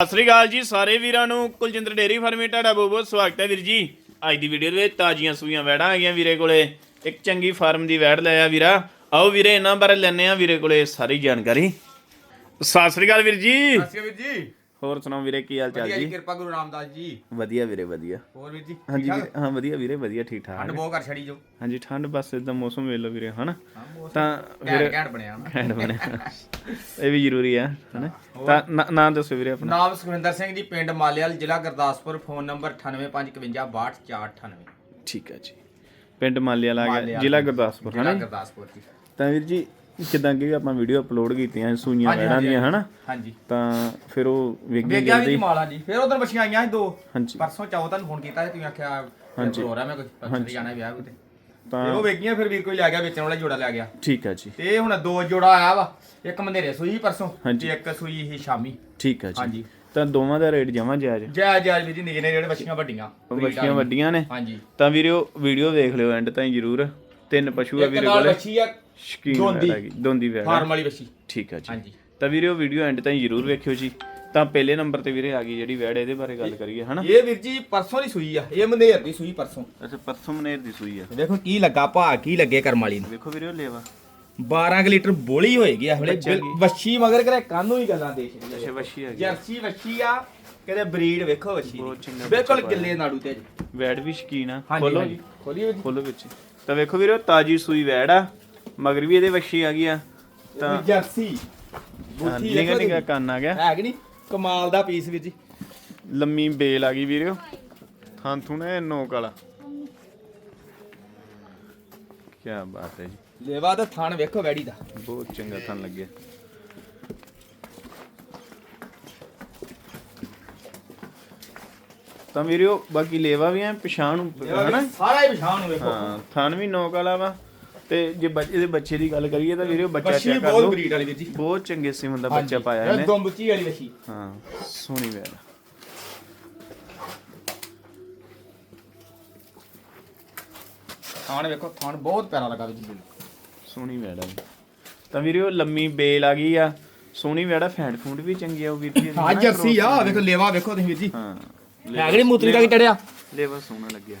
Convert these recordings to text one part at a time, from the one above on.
ਸਤਿ ਸ੍ਰੀ ਅਕਾਲ ਜੀ ਸਾਰੇ ਵੀਰਾਂ ਨੂੰ। ਕੁਲਜਿੰਦਰ ਡੇਰੀ ਫਾਰਮੇ ਤੁਹਾਡਾ ਬਹੁਤ ਬਹੁਤ ਸਵਾਗਤ ਹੈ ਵੀਰ ਜੀ। ਅੱਜ ਦੀ ਵੀਡੀਓ ਦੇ ਵਿੱਚ ਤਾਜ਼ੀਆਂ ਸੂਈਆਂ ਵੈੜਾਂ ਆ ਗਈਆਂ ਵੀਰੇ ਕੋਲੇ। ਇੱਕ ਚੰਗੀ ਫਾਰਮ ਦੀ ਵੈੜ ਲਿਆ ਵੀਰਾ। ਆਓ ਵੀਰੇ, ਇਹਨਾਂ ਬਾਰੇ ਲੈਣੇ ਆ ਵੀਰੇ ਕੋਲੇ ਸਾਰੀ ਜਾਣਕਾਰੀ। ਸਤਿ ਸ੍ਰੀ ਅਕਾਲ ਵੀਰ ਜੀ। ਸਤਿ ਵੀਰ ਜੀ। ਹੋਰ ਸੁਣਾਓ ਵੀਰੇ ਕੀ ਹਾਲ ਚਾਲ ਵਧੀਆ ਜੀ ਜੀ? ਕਿਰਪਾ ਗੁਰੂ ਰਾਮਦਾਸ ਜੀ। ਵਧੀਆ ਵੀਰੇ ਵਧੀਆ। ਹੋਰ ਵੀਰ ਜੀ ਹਾਂਜੀ ਵੀਰੇ, ਹਾਂ ਵਧੀਆ ਵੀਰੇ ਵਧੀਆ ਠੀਕ ਠੰਡ ਠਾਕ ਬਹੁਤ ਕਰ ਛੜੀ ਜੋ। ਹਾਂਜੀ ਠੰਡ ਬਸ ਇਦਾਂ ਮੌਸਮ ਵੇਖ ਲਓ ਵੀਰੇ ਹਨਾ? ਤਾਂ ਘੈਂਟ ਘੈਂਟ ਬਣਿਆ ਨਾ ਘੈਂਟ ਬਣਿਆ। ਇਹ ਵੀ ਜ਼ਰੂਰੀ ਆ ਹਨਾ? ਤਾਂ ਨਾ- ਨਾਂ ਦੱਸੋ ਵੀਰੇ ਆਪਣਾ। ਨਾਮ ਸੁਖਵਿੰਦਰ ਸਿੰਘ ਜੀ ਪਿੰਡ ਮਾਲੇਵਾਲ ਜ਼ਿਲ੍ਹਾ ਗੁਰਦਾਸਪੁਰ ਫੋਨ ਨੰਬਰ 9855526498 ਠੀਕ ਹੈ ਜੀ। ਪਿੰਡ ਮਾਲੀਵਾਲ ਆ ਗਿਆ ਮਾਲੀਵਾਲ। ਜ਼ਿਲ੍ਹਾ ਗੁਰਦਾਸਪੁਰ ਜ਼ਿਲ੍ਹਾ ਹਨਾ ਜੀ? ਗੁਰਦਾਸਪੁਰ ਜੀ। ਤਾਂ ਵੀਰ ਜੀ ਕਿਦਾਂ ਕਿ ਆਪਾਂ ਵੀਡੀਓ ਅਪਲੋਡ ਕੀਤੀਆਂ ਸੂਈਆਂ ਹਾਂਜੀ, ਵੈੜਾਂ ਦੀਆਂ ਹਨਾ? ਹਾਂਜੀ। ਤਾਂ ਫਿਰ ਉਹ ਵੇਖੀ ਵੇਖਿਆ ਵੀ ਜੀ ਮਾਲਾ ਜੀ। ਫਿਰ ਉਧਰ ਬੱਚੀਆਂ ਆਈਆਂ ਸੀ ਦੋ। ਹਾਂਜੀ। ਪਰਸੋਂ ਚਾਹੋ ਤੁਹਾਨੂੰ ਫੋਨ ਕੀਤਾ ਸੀ ਤੁਸੀਂ ਆਖਿਆ ਹਾਂਜੀ। ਹੋ ਰਿਹਾ ਮੈਂ ਕੋਈ ਪਰਸੋਂ ਤੇ ਜਾਣਾ ਵਿਆਹ ਉਤੇ ਤਾਂ ਤੇ ਉਹ ਵੇਖੀਆਂ ਫਿਰ ਵੀਰ ਕੋਈ ਲੈ ਗਿਆ ਵੇਚਣ ਵਾਲਾ ਜੋੜਾ ਲੈ ਗਿਆ। ਠੀਕ ਹੈ ਜੀ। ਤੇ ਹੁਣ ਦੋ ਜੋੜਾ ਆਇਆ ਵਾ ਇੱਕ ਮੰਦੇਰੇ ਸੂਈ ਪਰਸੋਂ ਹਾਂਜੀ। ਤੇ ਇੱਕ ਸੂਈ ਹੀ ਸ਼ਾਮੀ। ਠੀਕ ਹੈ ਜੀ। ਹਾਂਜੀ। ਤਾਂ ਦੋਵਾਂ ਦਾ ਰੇਟ ਜਮਾ ਜਾਇਜ਼ ਜੈ ਜੈ ਵੀਰ ਜੀ ਨਿੱਕੇ ਨੇ ਜਿਹੜੇ ਬੱਚੀਆਂ ਵੱਡੀਆਂ। ਬੱਚੀਆਂ ਵੱਡੀਆਂ ਨੇ। ਹਾਂਜੀ। ਤਾਂ ਵੀਰੋ ਵੀਡੀਓ ਦੇਖ ਲਿਓ ਐਂਡ ਤਾਈਂ ਜ਼ਰੂਰ। ਤਿੰਨ ਪਸ਼ੂ ਆ ਇੱਕ ਵੀਰੇ ਨਾਲ ਕੋਲੇ। ਬੱਚੀ ਆ ਸ਼ਕੀਨ ਦੋਂਦੀ। ਹੈਗੀ ਦੋਂਦੀ ਵੈੜ ਆ। ਫਾਰਮ ਵਾਲੀ ਬੱਚੀ ਠੀਕ ਹੈ ਜੀ। ਹਾਂਜੀ। ਤਾਂ ਵੀਰੋ ਵੀਡੀਓ ਐਂਡ ਤਾਈਂ ਜ਼ਰੂਰ ਵੇਖਿਓ ਜੀ। ਤਾਂ ਪਹਿਲੇ ਨੰਬਰ ਤੇ ਵੀਰੇ ਆ ਗਈ ਜਿਹੜੀ ਵੈੜ ਇਹਦੇ ਬਾਰੇ ਗੱਲ ਕਰੀਏ ਹਨਾ? ਇਹ ਵੀਰ ਜੀ ਪਰਸੋਂ ਦੀ ਸੂਈ ਆ। ਇਹ ਮੰਦੇਰ ਦੀ ਸੂਈ ਪਰਸੋਂ। ਅੱਛਾ ਪਰਸੋਂ ਮਨੇਰ ਦੀ ਸੂਈ ਆ। ਦੇਖੋ ਕੀ ਲੱਗਾ ਭਾ ਕੀ ਲੱਗੇ ਕਰਮ ਵਾਲੀ ਨੂੰ। ਵੇਖੋ ਵੀਰੇ ਉਹ ਲੇਵਾ। 12 ਕੁ ਲੀਟਰ ਬੋਲੀ ਹੋਏਗੀ ਇਹ ਵੇਲੇ ਬੱਚਾ ਕੀ? ਵੱਛੀ ਮਗਰ ਕਰੇ ਕਾਨੂੰ ਹੀ ਗੱਲਾਂ ਦੇਖ ਰਹੀ ਅੱਛਾ ਵਸ਼ੀ ਆ ਗਈ। ਜਰਸੀ ਵੱਛੀ ਆ ਕਿਤੇ ਬਰੀਡ ਵੇਖੋ ਵੱਛੀ ਬਹੁਤ ਚੰਗਾ ਦੀ ਬਿਲਕੁਲ ਗਿੱਲੇ ਨਾੜੂ ਤੇ ਜੀ। ਵੈੜ ਵੀ ਸ਼ਕੀਨ ਆ। ਖੋਲੋ ਜੀ। ਖੋਲੀਏ ਜੀ। ਖੋਲੋ ਵਿੱਚ। ਤਾਂ ਵੇਖੋ ਵੀਰੋ ਤਾਜੀ ਸੂਈ ਵੈੜ ਆ ਮਗਰ ਵੀ ਇਹਦੇ ਵੱਛੀ ਆ ਗਈ ਆ ਤਾਂ ਜਰਸੀ। ਬੁੱਥੀ ਨਿਗਾ ਨਿਗਾ ਕੰਨ ਆ ਗਿਆ। ਹੈ ਕਿ ਨਹੀਂ? ਕਮਾਲ ਦਾ ਪੀਸ ਵੀਰ ਜੀ। ਲੰਮੀ ਬੇਲ ਆ ਗਈ ਵੀਰੋ। ਥਾਂ ਥੁਣੇ ਨੋਕ ਵਾਲਾ। ਕੀ ਬਾਤ ਹੈ ਜੀ। ਲੇਵਾ ਤਾਂ ਥਣ ਵੇਖੋ ਵੈੜੀ ਦਾ। ਬਹੁਤ ਚੰਗਾ ਥਾਂ ਲੱਗਿਆ। ਤਾਂ ਵੀਰੋ ਬਾਕੀ ਲੇਵਾ ਵੀ ਐ ਪਛਾਣ ਨੂੰ ਹਨਾ? ਸਾਰਾ ਹੀ ਵਿਛਾਣ ਨੂੰ ਵੇਖੋ। ਹਾਂ ਥਣ ਵੀ ਨੋਕ ਵਾਲਾ ਵਾ। ਤੇ ਜੇ ਬੱਚੇ ਦੇ ਬੱਚੇ ਦੀ ਗੱਲ ਕਰੀਏ ਤਾਂ ਵੀਰੋ ਬੱਚਾ ਚੈੱਕ ਕਰ ਬਹੁਤ ਲਓ। ਬਰੀਡ ਵਾਲੀ ਵੀਰ ਜੀ। ਬਹੁਤ ਚੰਗੇ ਸਿਮ ਦਾ ਬੱਚਾ ਪਾਇਆ ਇਹ ਇਹਨੇ। ਦੁੰਬਚੀ ਵਾਲੀ ਵੱਛੀ। ਹਾਂ ਸੋਹਣੀ ਵੈੜ ਥਾਣ ਵੇਖੋ ਥਾਣ ਬਹੁਤ ਪਿਆਰਾ ਲੱਗਾ ਵੀਰ ਜੀ ਸੋਹਣੀ ਵੈੜ ਆ ਵੀ। ਤਾਂ ਵੀਰੋ ਲੰਮੀ ਬੇਲ ਆ ਗਈ ਆ। ਸੋਹਣੀ ਵੈੜ ਆ ਫੈਂਟ ਫੂਡ ਵੀ ਚੰਗੀ ਆ ਉਹ ਵੀਰ ਜੀ ਹਾਂ ਜਰਸੀ ਆ ਵੇਖੋ ਲੇਵਾ ਵੇਖੋ ਤੁਸੀਂ ਵੀਰ ਜੀ। ਹਾਂ। ਹੈ ਕਿ ਮੂਤਰੀ ਤੱਕ ਚੜਿਆ? ਲੇਵਾ ਸੋਹਣਾ ਲੱਗਿਆ।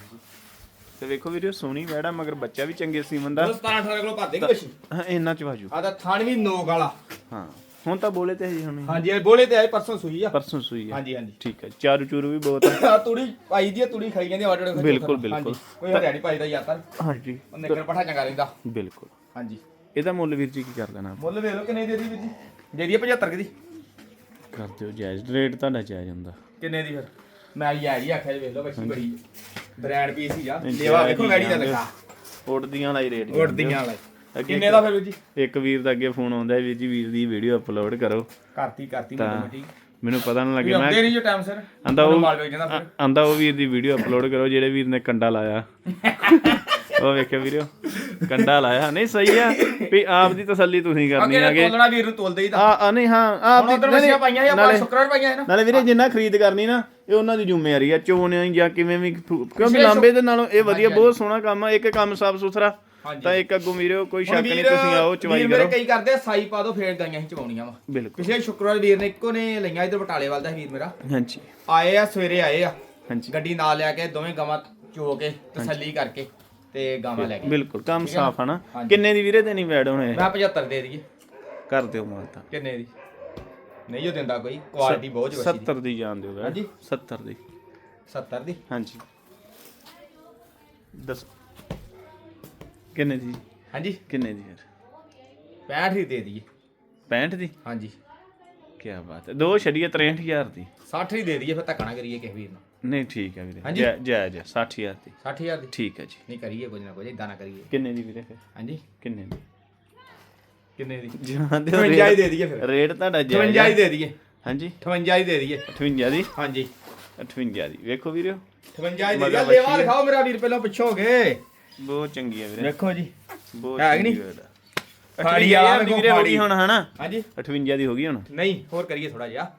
ਤੇ ਵੇਖੋ ਵੀਰੋ ਸੋਹਣੀ ਵੈੜ ਮਗਰ ਬੱਚਾ ਵੀ ਚੰਗੇ ਸੀਮਨ ਦਾ 17 18 ਕਿਲੋ ਭਰ ਦੇਗੀ ਵੱਛੀ ਹਾਂ ਇੰਨਾ ਚ ਵਾਜੂ। ਆ ਤਾਂ ਥਾਣ ਵੀ ਨੋਕ ਵਾਲਾ ਹਾਂ ਹੁਣ ਤਾਂ ਬੋਲੇ ਤੇ ਜੀ ਹੁਣ। ਹਾਂਜੀ ਇਹ ਬੋਲੇ ਤੇ ਆਏ ਪਰਸੋਂ ਸੂਈ ਆ। ਪਰਸੋਂ ਸੂਈ ਆ। ਹਾਂਜੀ ਹਾਂਜੀ। ਠੀਕ ਹੈ ਚਾਰੂ ਚੂਰੂ ਵੀ ਬਹੁਤ ਆ। ਆ ਤੂੜੀ ਪਾਈ ਦੀ ਆ, ਤੂੜੀ ਖਾਈ ਜਾਂਦੀ ਆਰਡਰ ਬਿਲਕੁਲ, ਬਿਲਕੁਲ। ਕੋਈ ਹਰਿਆਣੀ ਪਾਈ ਦਾ ਯਾਤਰ ਹਾਂਜੀ। ਉਹ ਨਿਕਲ ਪਠਾ ਚੰਗਾ ਰਹਿੰਦਾ। ਬਿਲਕੁਲ। ਹਾਂਜੀ। ਇਹਦਾ ਮੁੱਲ ਵੀਰ ਜੀ ਕੀ ਕਰ ਦੇਣਾ? ਮੁੱਲ ਵੇਖ ਲਓ ਕਿੰਨੇ ਦੀ ਦੀ ਵੀਰ ਜੀ। ਦੇ ਦੀ 75 ਦੀ। ਕਰ ਦਿਓ ਜਾਇਜ਼। ਰੇਟ ਤੁਹਾਡਾ ਜਾਇਜ਼ ਹੁੰਦਾ। ਕਿੰਨੇ ਦੀ ਫਿਰ? ਮੈਂ ਯਾਰ ਹੀ ਆਖਿਆ ਜੀ ਵੇਖ ਲਓ ਬੱਚੀ ਬੜੀ ਬ੍ਰਾਂਡ ਪੀਸ ਹੀ ਆ। ਨਹੀਂ, ਲੇਵਾ ਵੇਖੋ ਗਾੜੀ ਦਾ। ਲੱਗਾ। ਉੜਦੀਆਂ ਵਾਲਾ ਹੀ ਰੇਟ ਉੜਦੀਆਂ ਵਾਲਾ ਕਿੰਨੇ ਦਾ ਫਿਰ ਵੀਰ ਜੀ? ਇੱਕ ਵੀਰ ਦਾ ਅੱਗੇ ਫੋਨ ਆਉਂਦਾ ਵੀਰ ਜੀ ਵੀਰ ਦੀ ਵੀਡੀਓ ਅਪਲੋਡ ਕਰੋ। ਕਰਤੀ ਕਰਤੀ ਤਾਂ ਮੈਂ ਠੀਕ ਮੈਨੂੰ ਪਤਾ ਨਾ ਵੀ ਲੱਗੇ ਆਉਂਦੇ ਮੈਂ ਨਹੀਂ ਜੋ ਟਾਈਮ ਸਰ? ਆਂਦਾ ਉਹ ਆਂਦਾ ਉਹ ਵੀਰ ਦੀ ਵੀਡੀਓ ਅਪਲੋਡ ਕਰੋ ਜਿਹੜੇ ਵੀਰ ਨੇ ਕੰਡਾ ਲਾਇਆ। ਉਹ ਵੇਖਿਓ ਵੀਡੀਓ ਕੰਡਾ ਲਾਇਆ। ਨਹੀਂ ਸਹੀ ਆ। ਵੀ ਆਪ ਦੀ ਤਸੱਲੀ ਤੁਸੀਂ ਕਰਨੀ ਅੱਗੇ ਆਗੇ ਤੋਲਣਾ ਵੀਰ ਨੂੰ ਤੋਲਦੇ ਹੀ ਤਾਂ। ਆ ਨਹੀਂ ਹਾਂ ਆਪ ਦੀ ਨਹੀਂ, ਪਾਈਆਂ ਸੀ ਆਪਾਂ ਨਾਲੇ- ਸ਼ੁੱਕਰਵਾਰ ਪਾਈਆਂ ਹੈ ਨਾ। ਨਾਲੇ ਵੀਰੇ ਜਿੰਨਾ ਖਰੀਦ ਕਰਨੀ ਨਾ ਇਹ ਉਹਨਾਂ ਦੀ ਜ਼ਿੰਮੇਵਾਰੀ ਆ ਚੋਣ ਜਾਂ ਕਿਵੇਂ ਵੀ ਕਿਉਂਕਿ ਲਾਂਬੇ ਦੇ ਨਾਲੋਂ ਇਹ ਵਧੀਆ ਬਹੁਤ ਸੋਹਣਾ ਕੰਮ ਆ ਇੱਕ ਕੰਮ ਸਾਫ਼ ਸੁਥਰਾ। ਤਾਂ ਇੱਕ ਅੱਗੋਂ ਵੀਰੇ ਕੋਈ ਸ਼ੱਕ ਨਹੀਂ ਤੁਸੀਂ ਆਓ ਚਵਾਈ ਵੀਰ ਮੇਰੇ ਕਰੋ। ਕਈ ਕਰਦੇ ਆ, ਸਾਈ ਪਾ ਦੋ ਫੇਰ ਗਾਈਆਂ ਹੀ ਚਵਾਉਣੀਆਂ ਵਾ। ਬਿਲਕੁਲ। ਪਿਛਲੇ ਸ਼ੁੱਕਰਵਾਰ ਵੀਰ ਨੇ ਇੱਕੋ ਨੇ ਲਈਆਂ ਇਧਰ ਬਟਾਲੇ ਵੱਲ ਦਾ ਵੀਰ ਮੇਰਾ। ਹਾਂਜੀ। ਆਏ ਆ ਸਵੇਰੇ ਆਏ ਆ। ਹਾਂਜੀ। ਗੱਡੀ ਨਾਲ ਲਿਆ ਕੇ ਦੋਵੇਂ ਗਾਵਾਂ ਚੋ ਕੇ ਤਸੱਲੀ ਕਰਕੇ ਤੇ ਗਾਵਾਂ ਲੈ ਗਏ। ਬਿਲਕੁਲ ਕੰਮ? ਸਾਫ਼ ਆ ਨਾ। ਹਾਂਜੀ। ਕਿੰਨੇ ਦੀ ਵੀਰੇ ਦੇਣੀ ਵੈਡ ਹੋਣੇ ਮੈਂ 75 ਦੇ ਦਈਏ। ਕਰ ਦਿਓ ਮਾਤਾ। ਕਿੰਨੇ ਦੀ? ਨਹੀਂ ਉਹ ਦਿੰਦਾ ਕੋਈ ਕੁਆਲਿਟੀ ਬਹੁਤ ਵਸੀ 70 ਦੀ ਜਾਣ ਦਿਓ ਹਾਂਜੀ। 70 ਦੀ। 70 ਦੀ? ਹਾਂਜੀ। ਦੱਸੋ। ਕਿੰਨੇ ਦੀ? ਹਾਂਜੀ। ਕਿੰਨੇ ਦੀ ਫਿਰ 65 ਹੀ ਦੇ ਦਈਏ। 65 ਦੀ? ਹਾਂਜੀ। ਕੀ ਬਾਤ ਹੈ। ਦੋ ਛੜੀਏ 63000 ਦੀ। 60 ਹੀ ਦੇ ਦਈਏ ਫਿਰ ਧੱਕਾ ਨਾ ਕਰੀਏ ਕਿਸੇ ਵੀਰ ਨੂੰ ਨਹੀਂ ਠੀਕ ਹੈ ਵੀਰੇ। ਜੈ ਜੈ ਜੈ 60000 ਦੀ। 60000 ਦੀ? ਠੀਕ ਹੈ ਜੀ। ਨਹੀਂ ਕਰੀਏ ਕੁਝ ਨਾ ਕੁਝ ਇਦਾਂ ਨਾ ਕਰੀਏ। ਕਿੰਨੇ ਦੀ ਵੀਰੇ ਫਿਰ? ਹਾਂਜੀ। ਕਿੰਨੇ ਦੀ? ਕਿੰਨੇ ਦੀ? ਜਾਣਦੇ 58 ਹੀ ਦੇ ਦਈਏ ਫਿਰ। ਰੇਟ ਤੁਹਾਡਾ ਜਾਇਜ਼ 58 ਹੀ ਦੇ ਦਈਏ। ਹਾਂਜੀ। 58 ਹੀ ਦੇ ਦਈਏ। 58 ਦੀ? ਹਾਂਜੀ। 58 ਦੀ। ਵੇਖੋ ਵੀਰੇ। 58 ਹੀ ਦੇ ਦਈਏ। ਲੇਵਾ। ਦਿਖਾਓ ਮੇਰਾ ਵੀਰ ਪਹਿਲਾਂ ਪਿੱਛੋਂ ਹੋ ਗਏ ਬਹੁਤ ਚੰਗੀ ਹੈ ਵੀਰੇ। ਵੇਖੋ ਜੀ। ਬਹੁਤ ਹੈ ਕਿ ਨਹੀਂ? ਫਾੜੀ 58 ਵਾਲਾ ਵੀਰੇ ਹੋ ਗਈ ਹੁਣ ਹਨਾ? ਹਾਂਜੀ। 58 ਦੀ ਹੋ ਗਈ ਹੁਣ। ਨਹੀਂ ਹੋਰ ਕਰੀਏ ਥੋੜਾ ਜਿਹਾ।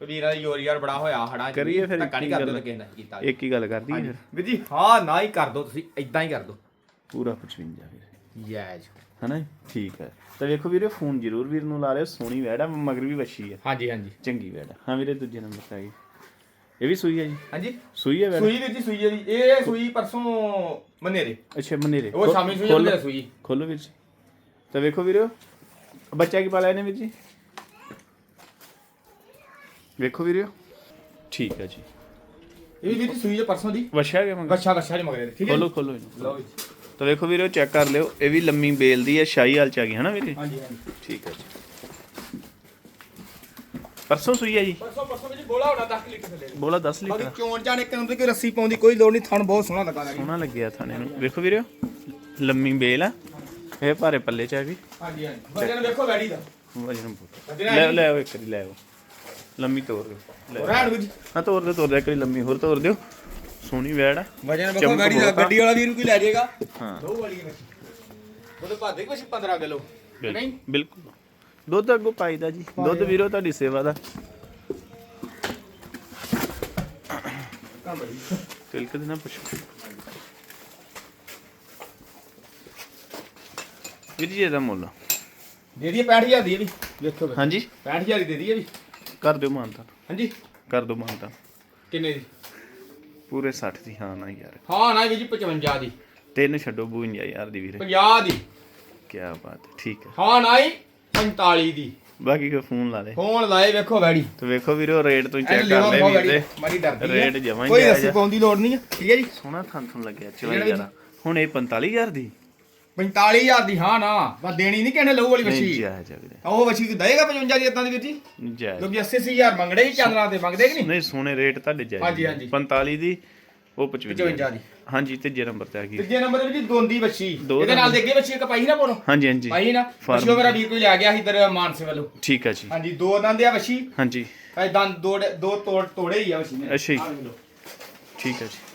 ਵੀਰਾਂ ਦੀ ਯੋਰ ਯਾਰ ਬੜਾ ਹੋਇਆ ਹੜਾ ਕਰੀਏ ਫਿਰ ਧੱਕਾ ਨਹੀਂ ਕਰਦੇ ਗੱਲ। ਕਿਸੇ ਨਾਲ ਕੀਤਾ। ਇੱਕ ਹੀ ਗੱਲ ਕਰਦੀ ਫਿਰ। ਵੀਰ ਜੀ ਹਾਂ ਨਾ ਹੀ ਕਰ ਦੋ ਤੁਸੀਂ ਇਦਾਂ ਹੀ ਕਰ ਦੋ। ਪੂਰਾ 55 ਵੀਰੇ ਯੈਜ ਹਨਾ ਠੀਕ ਹੈ। ਤਾਂ ਵੇਖੋ ਵੀਰੇ ਫੋਨ ਜ਼ਰੂਰ ਵੀਰ ਨੂੰ ਲਾ ਲਿਓ ਸੋਹਣੀ ਵੈੜ ਆ ਮਗਰ ਵੀ ਵੱਛੀ ਹੈ ਹਾਂਜੀ ਹਾਂਜੀ। ਚੰਗੀ ਵੈੜ ਆ। ਹਾਂ ਵੀਰੇ ਦੂਜੇ ਨੰਬਰ ਤੇ ਆ ਗਈ। ਇਹ ਵੀ ਸੂਈ ਹੈ ਜੀ? ਹਾਂਜੀ। ਸੂਈ ਹੈ ਵੈੜ? ਸੂਈ ਵੀਰ ਜੀ ਸੂਈ ਹੈ ਜੀ। ਇਹ ਸੂਈ ਪਰਸੋਂ ਮਨੇਰੇ। ਅੱਛਾ ਮਨੇਰੇ। ਉਹ ਸ਼ਾਮੀ ਸੂਈ ਮਨੇਰੇ ਸੂਈ। ਖੋਲੋ ਵੀਰ ਜੀ। ਤਾਂ ਵੇਖੋ ਵੀਰੋ ਬੱਚਾ ਕੀ ਪਾਲਿਆ ਇਹਨੇ ਵੀਰ ਜੀ? ਵੇਖੋ ਵੀਰੋ। ਠੀਕ ਹੈ ਜੀ। ਇਹ ਵੀ ਵੀਰ ਜੀ ਸੂਈ ਹੈ ਪਰਸੋਂ ਦੀ। ਵਛਿਆ ਗਿਆ ਮਗਰ? ਗੱਛਾ ਗੱਛਾ ਚ ਮਗਰੇ ਠੀਕ ਹੈ ਖੋਲੋ? ਖੋਲੋ ਇਹਨੂੰ। ਲਓ ਜੀ। ਤਾਂ ਵੇਖੋ ਵੀਰੋ ਚੈੱਕ ਕਰ ਲਿਓ। ਇਹ ਵੀ ਲੰਮੀ ਬੇਲ ਦੀ ਹੈ ਸ਼ਾਹੀ ਹਾਲ ਚ ਆ ਗਈ ਹਨਾ ਵੀਰੇ? ਹਾਂਜੀ ਹਾਂਜੀ। ਠੀਕ ਹੈ ਜੀ। ਪਰਸੋਂ ਸੂਈ ਹੈ ਜੀ? ਪਰਸੋਂ ਪਰਸੋਂ ਜੀ ਬੋਲਾ ਹੋਣਾ 10 ਲੀਟਰ ਥੱਲੇ ਬੋਲਾ 10 ਬਾਕੀ ਲੀਟਰ ਚੋਣ ਚਾਣ ਇੱਕ ਨੰਬਰ ਕੋਈ ਰੱਸੀ ਪਾਉਂਦੀ ਕੋਈ ਲੋੜ ਨਹੀਂ ਥਣ ਬਹੁਤ ਸੋਹਣਾ ਲੱਗਾ ਲੱਗੀ ਸੋਹਣਾ ਲੱਗਿਆ ਥਾਣੇ ਨੂੰ। ਵੇਖੋ ਵੀਰੋ ਲੰਮੀ ਬੇਲ ਆ। ਇਹ ਭਾਰੇ ਪੱਲੇ ਚ ਆ ਗਈ। ਹਾਂਜੀ ਹਾਂਜੀ। ਬੰਦੇ ਨੂੰ ਵੇਖੋ ਵੈੜੀ ਦਾ। ਵਜਨ ਬਹੁਤ। ਲੈ ਲੈ ਇੱਕ ਵਾਰੀ ਲੈ ਲੰਮੀ ਤੋਰ ਦਿਓ। ਲੈ। ਰਹਿਣ ਜੀ। ਹਾਂ ਤੋਰ ਦਿਓ ਤੋਰ ਦਿਓ ਇੱਕ ਵਾਰੀ ਲੰਮੀ ਹੋਰ ਤੋਰ ਦਿਓ। ਸੋਹਣੀ ਵੈੜ ਆ। ਵਜਨ ਵੇਖੋ ਚਮਕ ਦਾ ਬਹੁਤ ਆ। ਗੱਡੀ ਵਾਲਾ ਵੀਰ ਕੋਈ ਲੈ ਜਾਏਗਾ। ਹਾਂ। ਦੋ ਵਾਲੀ ਹੈ ਉਹਦੇ ਭਾਦੇ ਕੁਛ 15 ਕਿਲੋ। ਨਹੀਂ? ਬਿਲਕੁਲ। ਦੁੱਧ ਅੱਗੋਂ ਪਾਈਦਾ ਜੀ। ਦੁੱਧ ਵੀਰੋ ਤੁਹਾਡੀ ਸੇਵਾ ਦਾ। ਤਿਲਕ ਦੇ ਨਾ ਪੁੱਛੋ। ਵੀਰ ਜੀ ਇਹਦਾ ਮੁੱਲ। ਦੇ ਦਈਏ 65000 ਦੀ ਇਹ ਵੀ। ਵੇਖੋ। ਹਾਂਜੀ। 65000 ਦੀ ਦੇ ਦਈਏ ਵੀ। ਕਰ ਦਿਓ ਮਾਨਤਾ। ਹਾਂਜੀ। ਕਰ ਦਿਓ ਮਾਨਤਾ। ਕਿੰਨੇ ਦੀ? ਪੂਰੇ 60 ਦੀ ਹਾਂ ਨਾ ਯਾਰ। ਹਾਂ ਨਾ ਵੀ ਜੀ 55 ਦੀ। ਤਿੰਨ ਛੱਡੋ 52 ਯਾਰ ਦੀ ਵੀਰੇ। 50 ਦੀ। ਕੀ ਬਾਤ ਹੈ ਠੀਕ ਹੈ। ਹਾਂ ਨਾ ਹੀ 45 ਦੀ। ਬਾਕੀ ਕੋ ਫੋਨ ਲਾ ਦੇ। ਫੋਨ ਲਾਏ ਵੇਖੋ ਵੈੜੀ। ਤੇ ਵੇਖੋ ਵੀਰੋ ਰੇਟ ਤੋਂ ਚੈੱਕ ਕਰ ਲੈ ਵੀਰ। ਦੇ ਮਾਰੀ ਡਰਦੀ ਰੇਟ। ਜਮਾਂ ਹੀ ਕੋਈ ਰੱਸੀ। ਪਾਉਣ ਦੀ ਲੋੜ ਨਹੀਂ ਹੈ। ਠੀਕ ਹੈ ਜੀ? ਸੋਹਣਾ ਥਣ ਥਣ ਲੱਗਿਆ ਵੀ? 54 ਹੁਣ ਇਹ 45000 ਦੀ? 45000 ਦੀ ਹਾਂ ਨਾ ਬਸ ਦੇਣੀ ਨਹੀਂ ਕਹਿੰਦੇ ਲਹੂ ਵਾਲੀ ਨਹੀਂ ਵਛੀ। ਜਾਇਜ਼ ਆ ਵੀਰੇ ਉਹ ਵਛੀ ਦਏਗਾ 55 ਦੀ ਇਦਾਂ ਦੀ ਵੀਰ ਜੀ? ਜਾਇਜ਼ ਲੋਕੀ 80000 ਮੰਗੜੇ ਹੀ ਚਾਂਦਰਾ ਤੇ ਮੰਗਦੇ ਕਿ ਨਹੀਂ? ਨਹੀਂ ਸੋਹਣੇ ਰੇਟ ਤੁਹਾਡੇ ਜਾਇਜ਼ ਹਾਂਜੀ, ਨੇ। ਹਾਂਜੀ। 45 ਦੀ ਉਹ 55 55 ਦੀ। ਹਾਂਜੀ ਤੀਜੇ ਨੰਬਰ ਤੇ ਆ ਗਈ। ਤੀਜੇ ਨੰਬਰ ਤੇ ਵੀ ਜੀ ਦੋਂਦੀ ਵਛੀ। ਦੋ ਇਹਦੇ ਨਾਲ ਦੇ ਅੱਗੇ ਵਛੀ ਇੱਕ ਪਾਈ ਨਾ ਪੋਨੋ ਹਾਂਜੀ ਹਾਂਜੀ। ਪਾਈ ਨਾ? Farm ਵਛੀ ਉਹ ਮੇਰਾ ਵੀਰ ਕੋਈ ਲੈ ਗਿਆ ਸੀ ਇਧਰ ਮਾਨਸੇ ਵੱਲੋਂ। ਠੀਕ ਆ ਜੀ। ਹਾਂਜੀ ਦੋ ਦੰਦ ਆ ਵਛੀ। ਹਾਂਜੀ। ਇਹ ਦੰਦ ਦੋ ਦੋ ਤੋੜ ਤੋੜੇ ਹੀ ਆ ਵਛੀ ਨੇ। ਅੱਛਾ ਜੀ। ਆਹ ਵੇਖ ਲਓ। ਠੀਕ ਆ ਜੀ।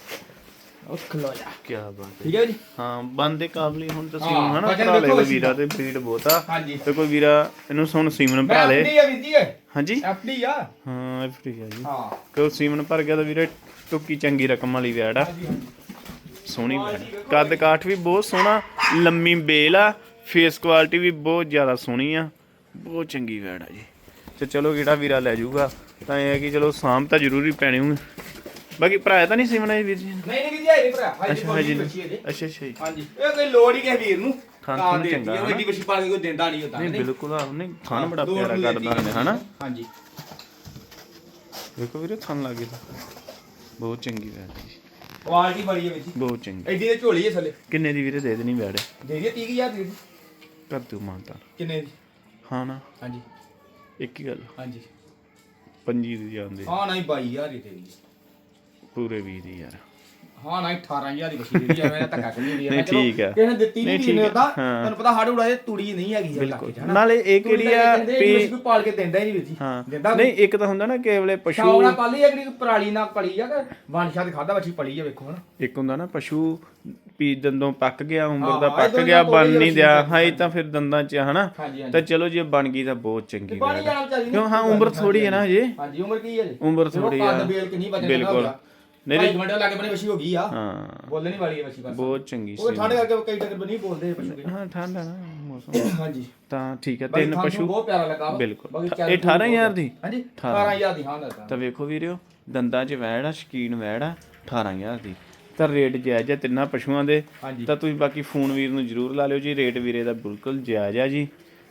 ਉਹ ਖਲੋ ਜਾ ਕੀ ਬਾਤ ਹੈ। ਠੀਕ ਹੈ ਜੀ? ਹਾਂ ਬੰਦੇ ਕਾਬਲੀ ਹੁਣ ਤਾਂ ਹਾਂ, ਸੀਮਨ ਹਨਾ ਵਜਨ ਭਰਾ ਲੈ ਵੇਖੋ ਕੋਈ ਅਸੀਂ। ਵੀਰਾ ਤੇ ਬਰੀਡ ਬਹੁਤ ਆ। ਹਾਂਜੀ। ਤੇ ਕੋਈ ਵੀਰਾ ਇਹਨੂੰ ਸੁਣ ਸੀਮਨ ਭਰਾ ਲੈ। ਐਫਡੀ ਆ ਵੀਰ ਜੀ ਹਾਂਜੀ? ਐਫਡੀ ਆ। ਹਾਂ ਇਹ ਫਰੀ ਆ ਜੀ। ਹਾਂ। ਕਿਉਂ ਸੀਮਨ ਭਰ ਗਿਆ ਤਾਂ ਵੀਰੇ ਟੁੱਕੀ ਚੰਗੀ ਰਕਮ ਵਾਲੀ ਵੈੜ ਆ। ਸੋਹਣੀ ਵੈੜ। ਕੱਦ ਕਾਠ ਵੀ ਬਹੁਤ ਸੋਹਣਾ ਲੰਮੀ ਬੇਲ ਆ ਫੇਸ ਕੁਆਲਿਟੀ ਵੀ ਬਹੁਤ ਜ਼ਿਆਦਾ ਸੋਹਣੀ ਆ। ਬਹੁਤ ਚੰਗੀ ਵੈੜ ਆ ਜੀ। ਤੇ ਚਲੋ ਕਿਹੜਾ ਵੀਰਾ ਲੈ ਜਾਊਗਾ ਤਾਂ ਇਹ ਹੈ ਕਿ ਚਲੋ ਸਾਂਭ ਤਾਂ ਜ਼ਰੂਰੀ ਪੈਣੀ ਹੋਊ ਬਾਕੀ ਭਰਾ ਤਾਂ ਨਹੀਂ ਸੀਮਨ ਇਹ ਵੀਰ ਜੀ? ਨਹੀਂ ਨਹੀਂ ਵੀਰ ਜੀ ਇਹ ਭਰਾ। ਹਾਂਜੀ ਅੱਛਾ ਹਾਂਜੀ ਹੈ ਜੀ। ਅੱਛਾ ਅੱਛਾ ਜੀ। ਹਾਂਜੀ। ਇਹ ਕੋਈ ਲੋੜ ਹੀ ਨਹੀਂ ਵੀਰ ਨੂੰ। ਖਾਣ ਤਾਂ ਖੂਣ ਦੇ ਚੰਗਾ, ਦਿੱਤੀ, ਉਹ ਵਛੀ ਪਾਲ ਕੇ ਕੋਈ ਦਿੰਦਾ ਨਹੀਂ ਹੁੰਦਾ ਨਹੀਂ ਬਿਲਕੁਲ ਆ ਉਹਨੇ ਖਾਣ ਬੜਾ ਦੋ ਪਿਆਰਾ ਰੁਪਏ ਨੇ ਹਨਾ? ਹਾਂਜੀ। ਦੇਖੋ ਵੀਰੇ ਥਣ ਲੱਗੇ ਤਾਂ। ਬਹੁਤ ਚੰਗੀ ਵੈੜ ਜੀ। ਕੁਆਲਿਟੀ ਬੜੀ ਹੈ ਵੀਰ ਜੀ। ਬਹੁਤ ਚੰਗੀ। ਐਡੀ ਦੇ ਝੋਲੀ ਹੈ ਥੱਲੇ। ਕਿੰਨੇ ਦੀ ਵੀਰੇ ਦੇ ਦੇਣੀ ਵੈੜ? ਦੇ ਦਈਏ 30000 ਦੀ। ਕਰ ਤੂੰ ਮਾਨਤਾ ਕਿੰਨੇ ਦੀ? ਹਾਂ ਨਾ? ਹਾਂਜੀ। ਇੱਕ ਹੀ ਗੱਲ। ਹਾਂਜੀ। ਪੰਜੀ ਦੀ ਜਾਂਦੇ ਹਾਂ ਨਹੀਂ 22000 ਦੀ ਦੇ ਦਈਏ। ਪੂਰੇ 20 ਦੀ ਯਾਰ। ਹਾਂ ਨਹੀਂ 18000 ਦੀ ਵਛੀ ਦੇ ਐਵੇਂ ਧੱਕਾ ਕਰੀ ਦੀ ਨਹੀਂ, ਠੀਕ ਆ। ਕਿਸੇ ਨੇ ਦਿੱਤੀ ਨਹੀਂ, ਵੀਰ ਨੇ ਉਹਦਾ ਹਾਂ। ਤੁਹਾਨੂੰ ਪਤਾ ਸਾਡੇ ਉੜਾ ਤੂੜੀ ਨਹੀਂ ਹੈਗੀ ਇਲਾਕੇ 'ਚ, ਹਨਾ। ਨਾਲੇ। ਇਹ ਕਿਹੜੀ ਆ ਇਹ ਵੀ ਕੋਈ ਪਾਲ ਕੇ ਦਿੰਦਾ ਹੀ ਨਹੀਂ ਹਾਂ। ਦਿੰਦਾ ਨਹੀਂ ਇੱਕ ਤਾਂ ਹੁੰਦਾ ਨਾ ਕੇਵਲੇ ਪਸ਼ੂ ਸ਼ਾਉਣਾ ਪਾਲੀ ਅਗਲੀ ਪਰਾਲੀ ਨਾਲ ਪਲੀ ਆ ਕਿ ਵਾਂਸ਼ਾ ਦੇ ਖਾਦਾ ਵਛੀ ਪਲੀ ਆ ਵੇਖੋ ਹਨਾ ਇੱਕ ਹੁੰਦਾ ਨਾ ਪਸ਼ੂ ਪੀ ਦੰਦੋਂ ਪੱਕ ਗਿਆ ਉਮਰ ਦਾ ਹਾਂ, ਪੱਕ ਇਹ ਗਿਆ ਬਣ ਨਹੀਂ ਹੀ ਦਿਆ ਹਾਂ ਇਹ ਤਾਂ ਫਿਰ ਦੰਦਾਂ 'ਚ ਹਨਾ? ਤਾਂ ਚਲੋ ਜੇ ਬਣ ਗਈ ਤਾਂ ਬਹੁਤ ਚੰਗੀ ਗੱਲ ਜਾਣਾ ਕਿਉਂ? ਹਾਂ ਉਮਰ ਥੋੜੀ ਹੈ ਨਾ ਹਜੇ। ਹਾਂਜੀ ਉਮਰ ਕੀ ਹੈ ਜੀ? ਉਮਰ ਥੋੜੀ ਆ। ਕਿ ਬਿਲਕੁਲ। ਨਹੀਂ ਨਹੀਂ। ਘੰਟੇ ਲੱਗੇ ਬਣੇ ਵਛੀ ਹੋ ਗਈ ਆ। ਹਾਂ। ਬੋਲਣੀ ਵਾਲੀ ਹੈ ਵਛੀ ਬਸ। ਬਹੁਤ ਚੰਗੀ ਉਹ ਸੀ। ਠੰਡ ਕਰਕੇ ਕਈ ਟੱਕਰ ਬਣੀ ਬੋਲਦੇ ਪਸ਼ੂ ਹਾਂ ਠੰਡ ਆ ਨਾ ਮੌਸਮ। ਹਾਂਜੀ। ਤਾਂ ਠੀਕ ਹੈ ਤਿੰਨ ਪਸ਼ੂ। ਬਹੁਤ ਪਿਆਰਾ ਲੱਗਾ। ਬਿਲਕੁਲ। ਬਾਕੀ ਇਹ ਚੱਲ 18,000 ਦੀ? ਹਾਂਜੀ 18,000 18000 ਦੀ ਹਾਂ ਦੱਸਾਂ ਤਾਂ ਵੇਖੋ ਵੀਰਿਓ ਦੰਦਾਂ 'ਚ ਵੈੜ ਆ ਸ਼ਕੀਨ ਵੈੜ ਆ 18000 ਦੀ। ਤਾਂ ਰੇਟ ਜਾਇਜ਼ ਆ ਤਿੰਨਾਂ ਪਸ਼ੂਆਂ ਦੇ। ਤਾਂ ਤੁਸੀਂ ਬਾਕੀ ਫੋਨ ਵੀਰ ਨੂੰ ਜਰੂਰ ਲਾ ਲਿਓ ਜੀ ਰੇਟ ਵੀਰੇ ਦਾ ਬਿਲਕੁਲ ਜਾਇਜ਼ ਆ ਜੀ।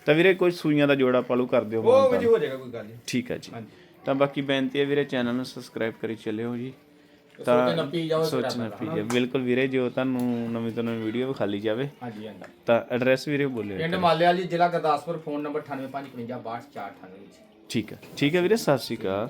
ਤਾਂ ਵੀਰੇ ਕੋਈ ਸੂਈਆਂ ਦਾ ਜੋੜਾ ਪਾਲੂ ਕਰ ਦਿਓ ਉਹ। ਵੀ ਹੋ ਜਾਏਗਾ ਕੋਈ ਗੱਲ ਨਹੀਂ। ਠੀਕ ਹੈ ਜੀ। ਤਾਂ ਬਾਕੀ ਬੇਨਤੀ ਹੈ ਵੀਰੇ ਚੈਨਲ ਨੂੰ ਸਬਸਕ੍ਰਾਈਬ ਕਰੀ ਚੱਲਿਓ ਜੀ। ਸੋਚੇ ਨਾ ਪੀ ਜਾਓ ਸੋਚ ਨਾ ਪੀਏ ਬਿਲਕੁਲ ਵੀਰੇ ਜੋ ਤੁਹਾਨੂੰ ਨਵੀਂ ਤੋਂ ਨਵੀਂ ਵੀਡੀਓ ਵਿਖਾਲੀ ਜਾਵੇ ਹਾਂਜੀ ਹਾਂਜੀ। ਤਾਂ ਐਡਰੈਸ ਵੀਰੇ ਬੋਲਿਓ ਪਿੰਡ ਮਾਲਿਆਲ ਜੀ ਜ਼ਿਲ੍ਹਾ ਗੁਰਦਾਸਪੁਰ ਫੋਨ ਨੰਬਰ 9855626498 ਠੀਕ ਹੈ। ਠੀਕ ਹੈ ਵੀਰੇ ਸਤਿ ਸ਼੍ਰੀ ਅਕਾਲ।